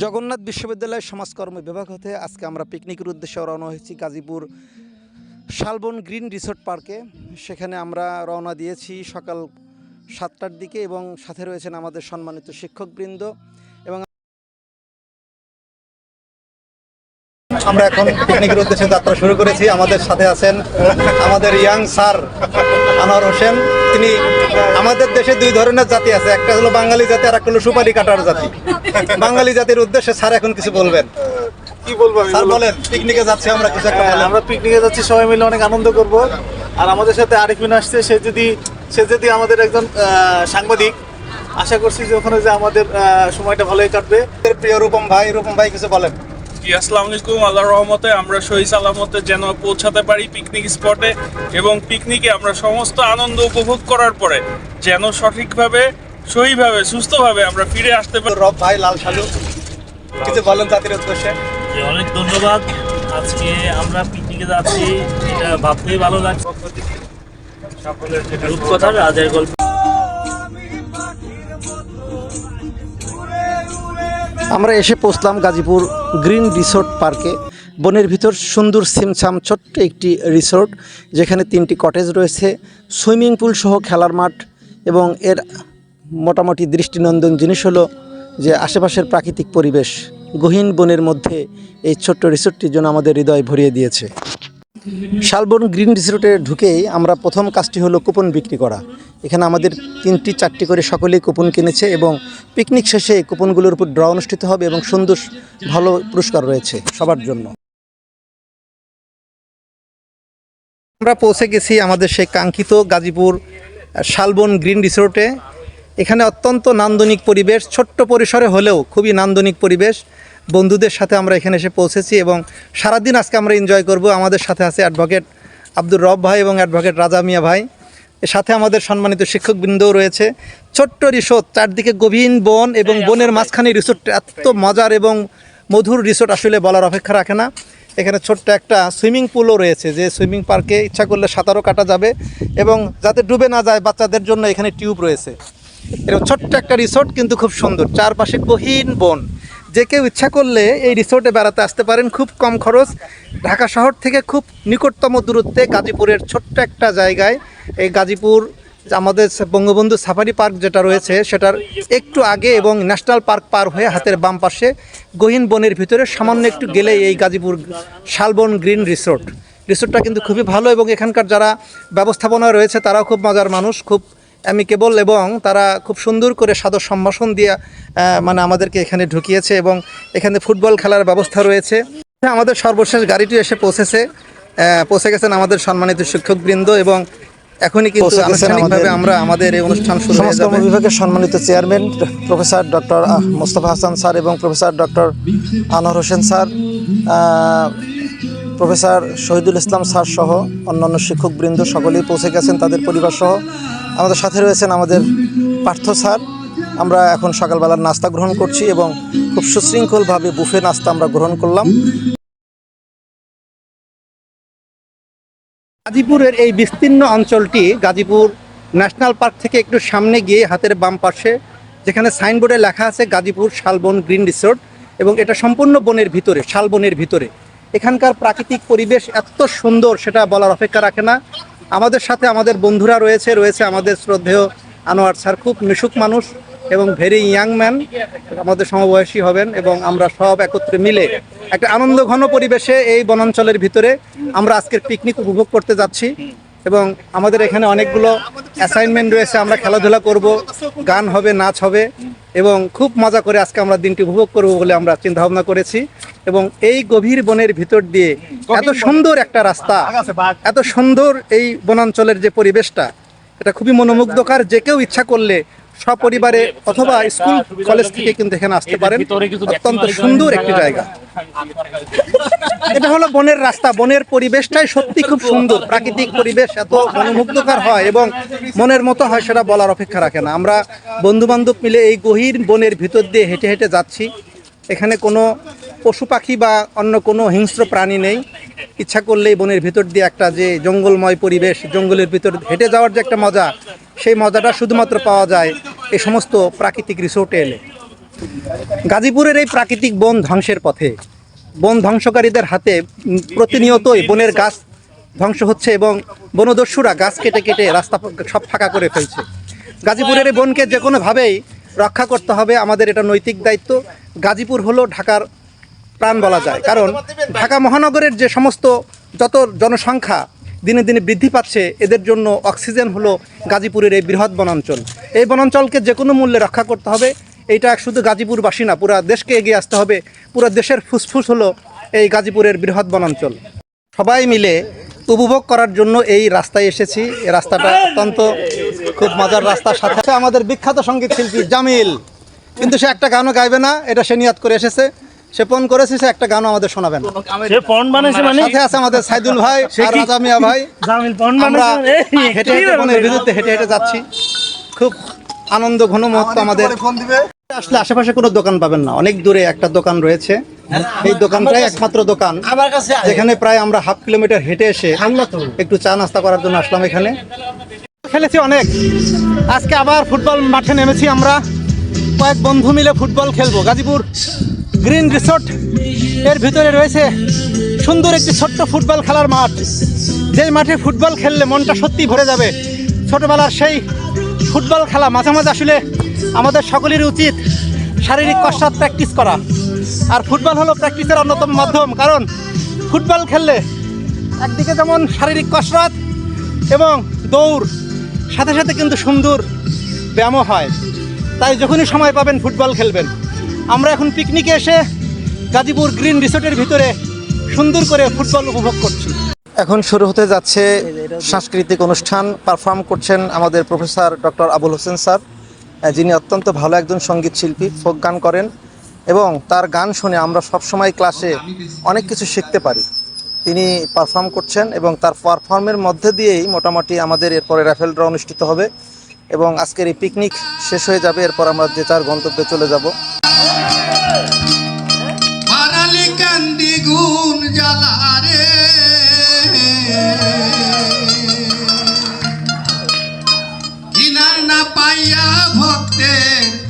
জগন্নাথ বিশ্ববিদ্যালয়ের সমাজকর্ম বিভাগ হতে আজকে আমরা পিকনিকের উদ্দেশ্যে রওনা হয়েছি গাজীপুর শালবন গ্রিন রিসোর্ট পার্কে। সেখানে আমরা রওনা দিয়েছি সকাল সাতটার দিকে এবং সাথে রয়েছেন আমাদের সম্মানিত শিক্ষকবৃন্দ। আমরা এখন পিকনিকের উদ্দেশ্যে যাত্রা শুরু করেছি। আমাদের সাথে আছেন আমাদের ইয়াং স্যার আনোয়ার হোসেন। তিনি আমাদের দেশে দুই ধরনের জাতি আছে। একটা হলো বাঙালি জাতি আর একটা হলো সুপারি কাটার জাতি। বাঙালি জাতির উদ্দেশ্যে স্যার এখন কিছু বলবেন। কি বলব স্যার বলেন পিকনিকে যাচ্ছি আমরা কিছু একটা আমরা পিকনিকে যাচ্ছি সবাই মিলে অনেক আনন্দ করব। আর আমাদের সাথে আরিফিন আসছে সে যদি সে যদি আমাদের একজন সাংবাদিক আশা করছি যে ওখানে যে আমাদের সময়টা ভালোই কাটবে। প্রিয় রূপম ভাই রূপম ভাই কিছু বলেন। জি আসসালামু আলাইকুম। আল্লাহর রহমতে আমরা সহি সালামতে যেন পৌঁছাতে পারি পিকনিক স্পটে এবং পিকনিকে আমরা সমস্ত আনন্দ উপভোগ করার পরে যেন সঠিকভাবে সহিভাবে সুস্থভাবে আমরা ফিরে আসতে পারি। রব ভাই লাল সালু কিছু বলেন তাদের উদ্দেশ্যে। অনেক ধন্যবাদ। আজকে আমরা পিকনিকে যাচ্ছি এটা ভাবতেই ভালো লাগছে। রূপকথা রাজার গল্প। আমরা এসে পৌঁছলাম গাজীপুর গ্রিন রিসোর্ট পার্কে। বনের ভিতর সুন্দর সিমছাম ছোট্ট একটি রিসোর্ট, যেখানে তিনটি কটেজ রয়েছে, সুইমিং পুল সহ খেলার মাঠ এবং এর মোটামুটি দৃষ্টিনন্দন জিনিস হলো যে আশেপাশের প্রাকৃতিক পরিবেশ গহীন বনের মধ্যে এই ছোট্ট রিসোর্টটি যেন আমাদের হৃদয় ভরিয়ে দিয়েছে। শালবন গ্রিন রিসোর্টে ঢুকেই আমরা প্রথম কাজটি হলো কুপন বিক্রি করা। এখানে আমাদের তিনটি, চারটি করে সকলেই কুপন কিনেছে এবং পিকনিক শেষে কুপনগুলোর উপর ড্র অনুষ্ঠিত হবে এবং সুন্দর, ভালো পুরস্কার রয়েছে সবার জন্য। আমরা পৌঁছে গেছি আমাদের সেই কাঙ্ক্ষিত গাজীপুর শালবন গ্রিন রিসোর্টে। এখানে অত্যন্ত নান্দনিক পরিবেশ, ছোট্ট পরিসরে হলেও খুবই নান্দনিক পরিবেশ। বন্ধুদের সাথে আমরা এখানে এসে পৌঁছেছি এবং সারাদিন আজকে আমরা এনজয় করব। আমাদের সাথে আছে অ্যাডভোকেট আব্দুর রব ভাই এবং অ্যাডভোকেট রাজা মিয়া ভাই। এর সাথে আমাদের সম্মানিত শিক্ষকবৃন্দও রয়েছে। ছোট্ট রিসোর্ট চারদিকে গভীর বন এবং বনের মাঝখানে রিসোর্ট এত মজার এবং মধুর রিসোর্ট আসলে বলার অপেক্ষা রাখে না। এখানে ছোট্ট একটা সুইমিং পুলও রয়েছে যে সুইমিং পার্কে ইচ্ছা করলে সাঁতারও কাটা যাবে এবং যাতে ডুবে না যায় বাচ্চাদের জন্য এখানে টিউব রয়েছে। এরকম ছোট্ট একটা রিসোর্ট কিন্তু খুব সুন্দর। চারপাশে গহীন বন। যে কেউ ইচ্ছা করলে এই রিসোর্টে বেড়াতে আসতে পারেন। খুব কম খরচ। ঢাকা শহর থেকে খুব নিকটতম দূরত্বে গাজীপুরের ছোট্ট একটা জায়গায় এই গাজীপুর, আমাদের বঙ্গবন্ধু সাফারি পার্ক যেটা রয়েছে, সেটার একটু আগে এবং ন্যাশনাল পার্ক পার হয়ে হাতের বাম পাশে গহীন বনের ভিতরে সামান্য একটু গেলেই এই গাজীপুর শালবন গ্রিন রিসোর্ট রিসোর্টটা কিন্তু খুবই ভালো এবং এখানকার যারা ব্যবস্থাপনা রয়েছে, তারাও খুব মজার মানুষ, খুব অ্যামিকেবল এবং তারা খুব সুন্দর করে সাদর সম্ভাষণ দিয়ে মানে আমাদেরকে এখানে ঢুকিয়েছে এবং এখানে ফুটবল খেলার ব্যবস্থা রয়েছে। আমাদের সর্বশেষ গাড়িটি এসে পৌঁছেছে পৌঁছে গেছেন আমাদের সম্মানিত শিক্ষকবৃন্দ এবং এখনই কিন্তু আনুষ্ঠানিকভাবে আমরা আমাদের এই অনুষ্ঠান শুরু বিভাগের সম্মানিত chairman professor doctor Mostafa Hasan sir এবং professor doctor Anwar Hossain sir professor Shahidul Islam sir সহ অন্যান্য শিক্ষকবৃন্দ সকলেই পৌঁছে গেছেন, তাদের পরিবার সহ। আমাদের সাথে রয়েছেন আমাদের পার্থ স্যার। আমরা এখন সকালবেলার নাস্তা গ্রহণ করছি এবং খুব সুশৃঙ্খলভাবে বুফে নাস্তা আমরা গ্রহণ করলাম। গাজীপুরের এই বিস্তীর্ণ অঞ্চলটি গাজীপুর ন্যাশনাল পার্ক থেকে একটু সামনে গিয়ে হাতের বাম পাশে, যেখানে সাইনবোর্ডে লেখা আছে গাজীপুর শালবন গ্রিন রিসোর্ট এবং এটা সম্পূর্ণ বনের ভিতরে, শালবনের ভিতরে। এখানকার প্রাকৃতিক পরিবেশ এত সুন্দর, সেটা বলার অপেক্ষা রাখে না। আমাদের সাথে আমাদের বন্ধুরা রয়েছে রয়েছে আমাদের শ্রদ্ধেয় আনোয়ার স্যার, খুব মিশুক মানুষ এবং ভেরি ইয়াং ম্যান আমাদের সমবয়সী হবেন এবং আমরা সব একত্রে মিলে একটা আনন্দ ঘন পরিবেশে এই বনাঞ্চলের ভিতরে আমরা আজকের পিকনিক উপভোগ করতে যাচ্ছি। এবং আমাদের এখানে অনেকগুলো অ্যাসাইনমেন্ট রয়েছে আমরা খেলাধুলা করব গান হবে নাচ হবে এবং খুব মজা করে আজকে আমরা দিনটি উপভোগ করব বলে আমরা চিন্তা ভাবনা করেছি। এবং এই গভীর বনের ভিতর দিয়ে এত সুন্দর একটা রাস্তা এত সুন্দর এই বনাঞ্চলের যে পরিবেশটা এটা খুবই মনোমুগ্ধকর। যে কেউ ইচ্ছা করলে সপরিবারে অথবা স্কুল কলেজ থেকে কিন্তু এখানে আসতে পারেন। অত্যন্ত সুন্দর একটি জায়গা। এটা হলো বনের রাস্তা। বনের পরিবেশটাই সত্যি খুব সুন্দর। প্রাকৃতিক পরিবেশ এত মনোমুগ্ধকর হয় এবং মনের মতো হয় সেটা বলার অপেক্ষা রাখে না। আমরা বন্ধু বান্ধব মিলে এই গহীর বনের ভিতর দিয়ে হেঁটে হেঁটে যাচ্ছি। এখানে কোনো পশু পাখি বা অন্য কোনো হিংস্র প্রাণী নেই। ইচ্ছা করলেই বনের ভিতর দিয়ে একটা যে জঙ্গলময় পরিবেশ জঙ্গলের ভিতর হেঁটে যাওয়ার যে একটা মজা সেই মজাটা শুধুমাত্র পাওয়া যায় এই সমস্ত প্রাকৃতিক রিসোর্টে এলে। গাজীপুরের এই প্রাকৃতিক বন ধ্বংসের পথে, বন ধ্বংসকারীদের হাতে প্রতিনিয়তই বনের গাছ ধ্বংস হচ্ছে এবং বনদস্যুরা গাছ কেটে কেটে রাস্তা সব ফাঁকা করে ফেলছে। গাজীপুরের এই বনকে যে কোনোভাবেই রক্ষা করতে হবে আমাদের এটা নৈতিক দায়িত্ব। গাজীপুর হলো ঢাকার প্রাণ বলা যায়। কারণ ঢাকা মহানগরের যে সমস্ত যত জনসংখ্যা দিনে দিনে বৃদ্ধি পাচ্ছে। এদের জন্য অক্সিজেন হলো গাজীপুরের এই বৃহৎ বনাঞ্চল। এই বনাঞ্চলকে যে কোনো মূল্যে রক্ষা করতে হবে। এইটা শুধু গাজীপুরবাসী না, পুরা দেশকে এগিয়ে আসতে হবে। পুরো দেশের ফুসফুস হলো এই গাজীপুরের বৃহৎ বনাঞ্চল। সবাই মিলে উপভোগ করার জন্য এই রাস্তায় এসেছি। এই রাস্তাটা অত্যন্ত খুব মজার রাস্তার সাথে আমাদের বিখ্যাত সংগীত শিল্পী জামিল। কিন্তু সে একটা গানও গাইবে না, এটা সে নিয়াত করে এসেছে। সে ফোন করেছে সে একটা গানও আমাদের শোনাবে না সে পন্ড বানাইছে মানে? সাথে আছে আমাদের সাইদুল ভাই আর রাজা মিয়া ভাই। জামিল আমরা বানাইছে মানে? এই, হেঁটে হেঁটে ব্যাপার? বিরুদ্ধে হেঁটে হেঁটে যাচ্ছি। খুব আনন্দ ঘন মুহূর্ত আমাদের। ফোন দিবে। আসলে আশেপাশে কোনো দোকান পাবেন না। অনেক দূরে একটা দোকান রয়েছে। এই দোকানটাই একমাত্র দোকান। আমার যেখানে প্রায় আমরা হাফ কিলোমিটার হেঁটে এসে একটু চা নাস্তা করার জন্য আসলাম এখানে। খেলেছি অনেক। আজকে আবার ফুটবল মাঠে নেমেছি আমরা। কয়েক বন্ধু মিলে ফুটবল খেলব। Gazipur Green Resort. এর ভিতরে রয়েছে সুন্দর একটি ছোট্ট ফুটবল খেলার মাঠ। যেই মাঠে ফুটবল খেললে মনটা সত্যি ভরে যাবে। ছোটবেলার সেই ফুটবল খেলা মাঝে মাঝে আসলে আমাদের সকলেরই উচিত শারীরিক কসরত প্র্যাকটিস করা। আর ফুটবল হলো প্র্যাকটিসের অন্যতম মাধ্যম, কারণ ফুটবল খেললে একদিকে যেমন শারীরিক কসরত এবং দৌড়, সাথে সাথে কিন্তু সুন্দর ব্যায়ামও হয়। তাই যখনই সময় পাবেন ফুটবল খেলবেন। আমরা এখন পিকনিকে এসে গাজীপুর গ্রিন রিসোর্টের ভিতরে সুন্দর করে ফুটবল উপভোগ করছি। এখন শুরু হতে যাচ্ছে সাংস্কৃতিক অনুষ্ঠান। পারফর্ম করছেন আমাদের professor doctor Abul Hossain sir যিনি অত্যন্ত ভালো একজন সংগীত শিল্পী ফোক গান করেন এবং তার গান শুনে আমরা সবসময় ক্লাসে অনেক কিছু শিখতে পারি। তিনি পারফর্ম করছেন এবং তার পারফর্মের মধ্যে দিয়েই মোটামুটি আমাদের এরপরে র্যাফেল ড্র অনুষ্ঠিত হবে। এবং আজকের এই পিকনিক শেষ হয়ে যাবে, এরপর আমরা যে চার গন্তব্যে চলে যাব। না পাইয়া ভক্তের